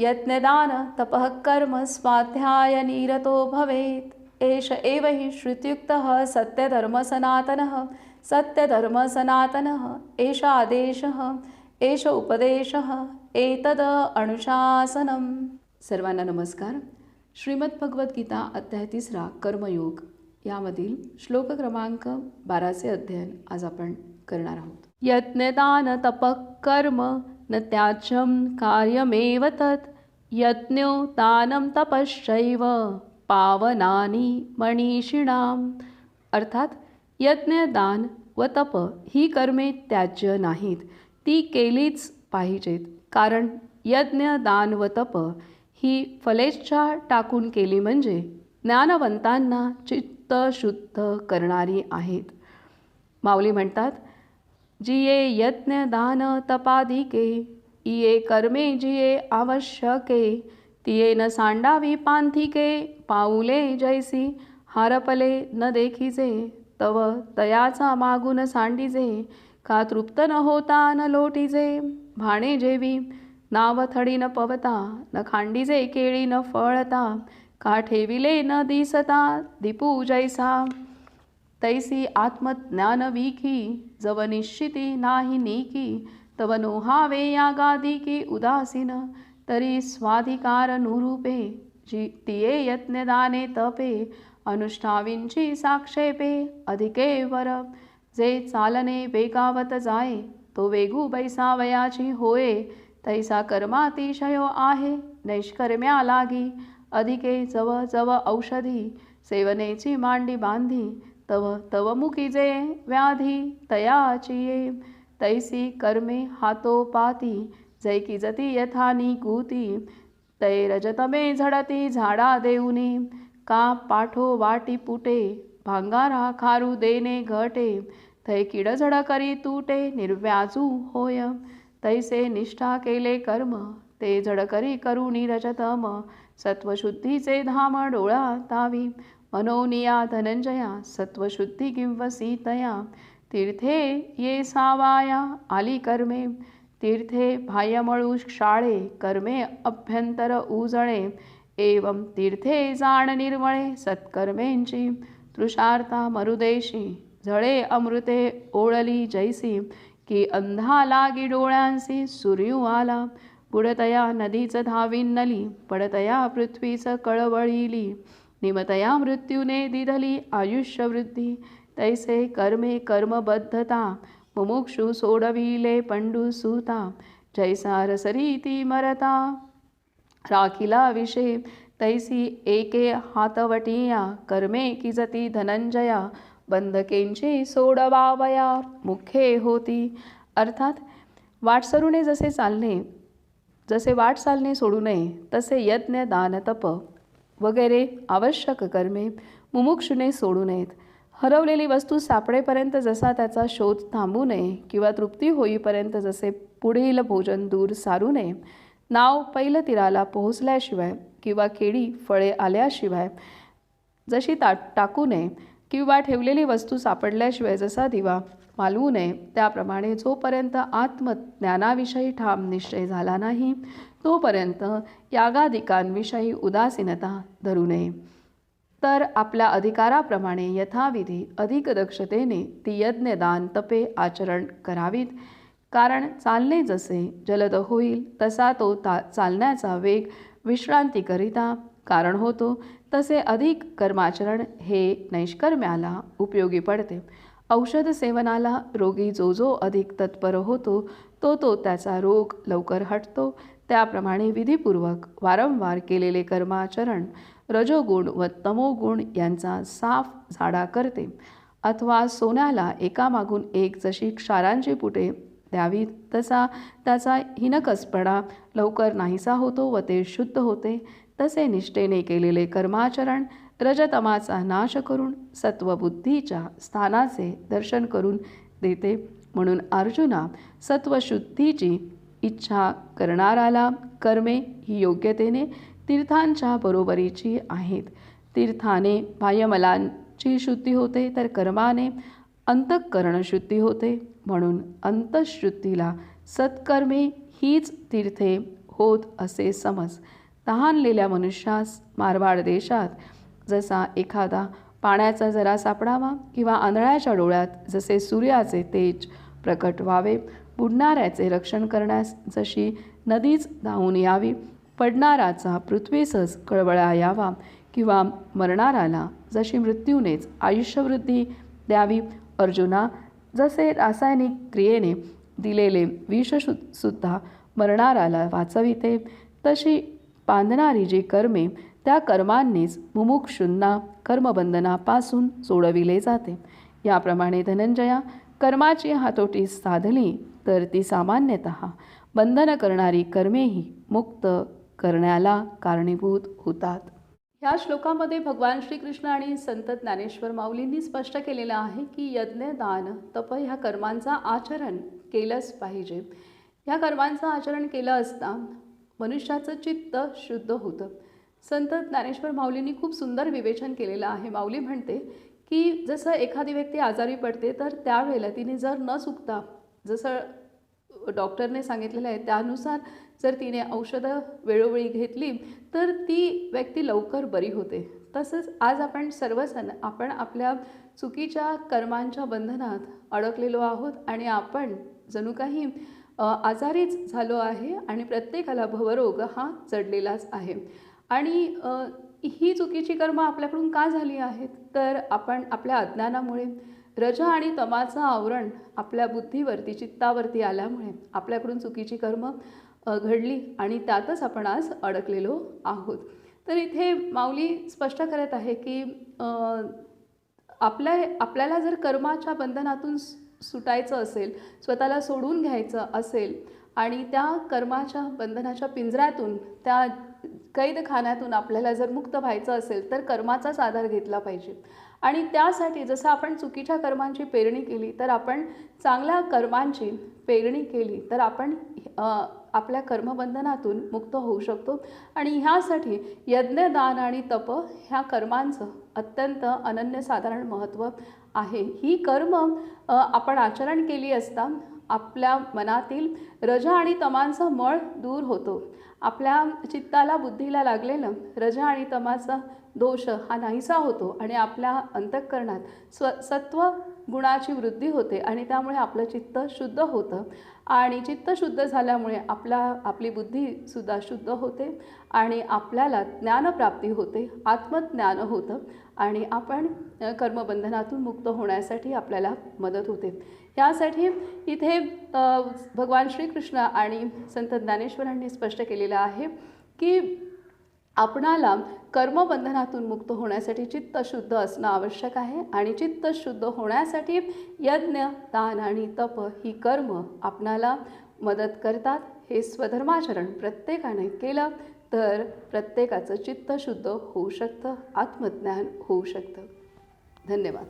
यज्ञदान तपः कर्म स्वाध्याय निरतो भवेत्। एष एव हि श्रुत्युक्तः सत्यधर्मसनातनः सत्यधर्मसनातनः एष आदेशः एष उपदेशः एतद अनुशासनम। सर्वांना नमस्कार। श्रीमद भगवद्गीता अध्याय तिसरा कर्मयोग। यामधील श्लोक क्रमांक बाराचे अध्ययन आज आपण करणार आहोत। यज्ञदान तपः कर्म न त्याचं कार्यमेव तत् यज्ञो दानं तपश्चैव पावनानी मनीषिणाम अर्थात यज्ञ दान व तप ही कर्मे त्याज्य नाहीत ती केलीच पाहिजेत. कारण यज्ञ दान व तप ही फलेच्छा टाकून केली म्हणजे ज्ञानवंतांना चित्त शुद्ध करणारी आहेत. माऊली म्हणतात जिये यज्ञ दान तपाधिके इये कर्मे जिये आवश्यके तिये न सांडावी पांथिके पाऊले जैसी हारपले न देखिजे तव तयाचा मागून सांडिजे का तृप्त न होता न लोटीजे भाणे जेवी नाव थडी न पवता न खांडीजे केळी न फळता का ठेविले न दिसता दीपू जैसा. तैसी आत्मज्ञान विखी जव निश्चिती नाही नीकी तव नोहावे या गादिकी उदासीन तरी स्वाधिकार नुरूपे जी तिये यज्ञदाने तपे अनुष्ठावींची साक्षेपे अधिके वर जे चालने वेगावत जाय तो वेगू बैसावयाची होये तैसा कर्मातिशयो आहे नैष्कर्म्या लागी अधिके जव जव औषधी सेवनेची मांडी बांधी तव तव जे व्याधी तयाचिये तैसी कर्मे हातोपाती जैकी जती यथा निकूती तै रजतमे झडती झाडा देऊनी। का पाठो वाटी पुटे भांगारा खारू देणे घटे। थै किडझड करी तुटे निर्व्याजू होय। तैसे निष्ठा केले कर्म ते झडकरी करुणी रजतम सत्वशुद्धीचे धाम डोळा तावी। मनोनिया धनंजया सत्वशुद्धी किंवसी तया तीर्थे ये सावाया आली कर्मे तीर्थे बाह्यमळू शाळे कर्मे अभ्यंतर उजळे एवं तीर्थे जाण निर्मळे सत्कर्मेंची तृषार्था मरुदेशी झळे अमृते ओळली जैसी की अंधा लागी डोळ्यांसी सूर्यू आला बुडतया नदीच धावीन नली पडतया पृथ्वीच कळवळीली निमतया मृत्यूने दिधली आयुष्यवृद्धी। तैसे कर्मे कर्मबद्धता मुमुक्षु सोडविले पंडू सुता जैसा रसरीती मरता। राखिला विषे तैसी एके हातवटिया कर्मे किजती धनंजया बंधकेंची सोडवावया मुखे होती। अर्थात वाटसरूने जसे चालणे जसे वाट चालणे सोडू नये तसे यज्ञ दान तप वगैरे आवश्यक कर्मे मुमुक्षुने सोडू नयेत. हरवलेली वस्तू सापडेपर्यंत जसा त्याचा शोध थांबू नये किंवा तृप्ती होईपर्यंत जसे पुढील भोजन दूर सारू नये नाव पैल तीराला पोहोचल्याशिवाय किंवा केळी फळे आल्याशिवाय जशी ता टाकू नये किंवा ठेवलेली वस्तू सापडल्याशिवाय जसा दिवा मालवू नये. त्याप्रमाणे जोपर्यंत आत्मज्ञानाविषयी ठाम निश्चय झाला नाही तोपर्यंत यागादिकांविषयी उदासीनता धरू नये. तर आपल्या अधिकाराप्रमाणे यथाविधी अधिक दक्षतेने ती यज्ञदान तपे आचरण करावीत. कारण चालणे जसे जलद होईल तसा तो ता चालण्याचा वेग विश्रांतीकरिता कारण होतो तसे अधिक कर्माचरण हे नैष्कर्म्याला उपयोगी पडते. औषध सेवनाला रोगी जो जो अधिक तत्पर होतो तो तो त्याचा रोग लवकर हटतो. त्याप्रमाणे विधीपूर्वक वारंवार केलेले कर्माचरण रजोगुण व तमोगुण यांचा साफ झाडा करते. अथवा सोन्याला एकामागून एक जशी क्षारांची पुटे द्यावीत तसा त्याचा हिनकसपणा लवकर नाहीसा होतो व ते शुद्ध होते. तसे निष्ठेने केलेले कर्माचरण रजतमाचा नाश करून सत्वबुद्धीच्या स्थानाचे दर्शन करून देते. म्हणून अर्जुना सत्वशुद्धीची इच्छा करणाराला कर्मे ही योग्यतेने तीर्थांच्या बरोबरीची आहेत. तीर्थाने बाह्यमलांची शुद्धी होते तर कर्माने अंतःकरण शुद्धी होते. म्हणून अंतःशुद्धीला सत्कर्मे हीच तीर्थे होत असे समज. तहानलेल्या मनुष्यास मारवाड देशात जसा एखादा पाण्याचा जरा सापडावा किंवा आंधळ्याच्या डोळ्यात जसे सूर्याचे तेज प्रकट व्हावे बुडणाऱ्याचे रक्षण करण्यास जशी नदीच धावून यावी पडणाराचा पृथ्वीसच कळवळा यावा किंवा मरणाराला जशी मृत्यूनेच आयुष्यवृद्धी द्यावी अर्जुना जसे रासायनिक क्रियेने दिलेले विषशु सुद्धा मरणाराला वाचविते तशी बांधणारी जी कर्मे त्या कर्मांनीच मुमुक्षुंना कर्मबंधनापासून सोडविले जाते. याप्रमाणे धनंजया कर्माची हातोटी साधली तर ती सामान्यतः बंधन करणारी कर्मेही मुक्त करण्याला कारणीभूत होतात. ह्या श्लोकामध्ये भगवान श्रीकृष्ण आणि संत ज्ञानेश्वर माऊलींनी स्पष्ट केलेलं आहे की यज्ञ दान तप ह्या कर्मांचा आचरण केलंच पाहिजे. ह्या कर्मांचं आचरण केलं असता मनुष्याचं चित्त शुद्ध होतं. संत ज्ञानेश्वर माऊलींनी खूप सुंदर विवेचन केलेलं आहे. माऊली म्हणते की जसं एखादी व्यक्ती आजारी पडते तर त्यावेळेला तिने जर न चुकता जसं डॉक्टरने सांगितलेलं आहे त्यानुसार जर तिने औषधं वेळोवेळी घेतली तर ती व्यक्ती लवकर बरी होते. तसंच आज आपण सर्वजण आपण आपल्या चुकीच्या कर्मांच्या बंधनात अडकलेलो आहोत आणि आपण जणू काही आजारीच झालो आहे आणि प्रत्येकाला भवरोग हा चढलेलाच आहे. आणि ही चुकीची कर्म आपल्याकडून का झाली आहेत? तर आपण आपल्या अज्ञानामुळे रज आणि तमाचं आवरण आपल्या बुद्धीवरती चित्तावरती आल्यामुळे आपल्याकडून चुकीची कर्म घडली आणि त्यातच आपण आज अडकलेलो आहोत. तर इथे माऊली स्पष्ट करत आहे की आपल्या आपल्याला जर कर्माच्या बंधनातून सुटायचं असेल स्वतःला सोडून घ्यायचं असेल आणि त्या कर्माच्या बंधनाच्या पिंजऱ्यातून त्या कैदखान्यातून आपल्याला जर मुक्त व्हायचं असेल तर कर्माचाच आधार घेतला पाहिजे. आणि त्यासाठी जसं आपण चुकीच्या कर्मांची पेरणी केली तर आपण चांगल्या कर्मांची पेरणी केली तर आपण आपल्या कर्मबंधनातून मुक्त होऊ शकतो. आणि ह्यासाठी यज्ञदान आणि तप ह्या कर्मांचं अत्यंत अनन्यसाधारण महत्त्व आहे. ही कर्म आपण आचरण केली असता आपल्या मनातील रजा आणि तमांचा मळ दूर होतो. आपल्या चित्ताला बुद्धीला लागलेलं रजा आणि तमाचा दोष हा नाहीसा होतो आणि आपल्या अंतःकरणात स्व सत्व गुणाची वृद्धी होते आणि त्यामुळे आपलं चित्त शुद्ध होतं. आणि चित्त शुद्ध झाल्यामुळे आपला आपली बुद्धीसुद्धा शुद्ध होते आणि आपल्याला ज्ञानप्राप्ती होते आत्मज्ञान होतं आणि आपण कर्मबंधनातून मुक्त होण्यासाठी आपल्याला मदत होते. यासाठी इथे भगवान श्रीकृष्ण आणि संत ज्ञानेश्वरांनी स्पष्ट केलेलं आहे की आपणाला कर्मबंधनातून मुक्त होण्यासाठी चित्त शुद्ध असणं आवश्यक आहे आणि चित्त शुद्ध होण्यासाठी यज्ञ दान आणि तप ही कर्म आपणाला मदत करतात. हे स्वधर्माचरण प्रत्येकाने केलं तर प्रत्येकाचं चित्त शुद्ध होऊ शकतं आत्मज्ञान होऊ शकतं. धन्यवाद.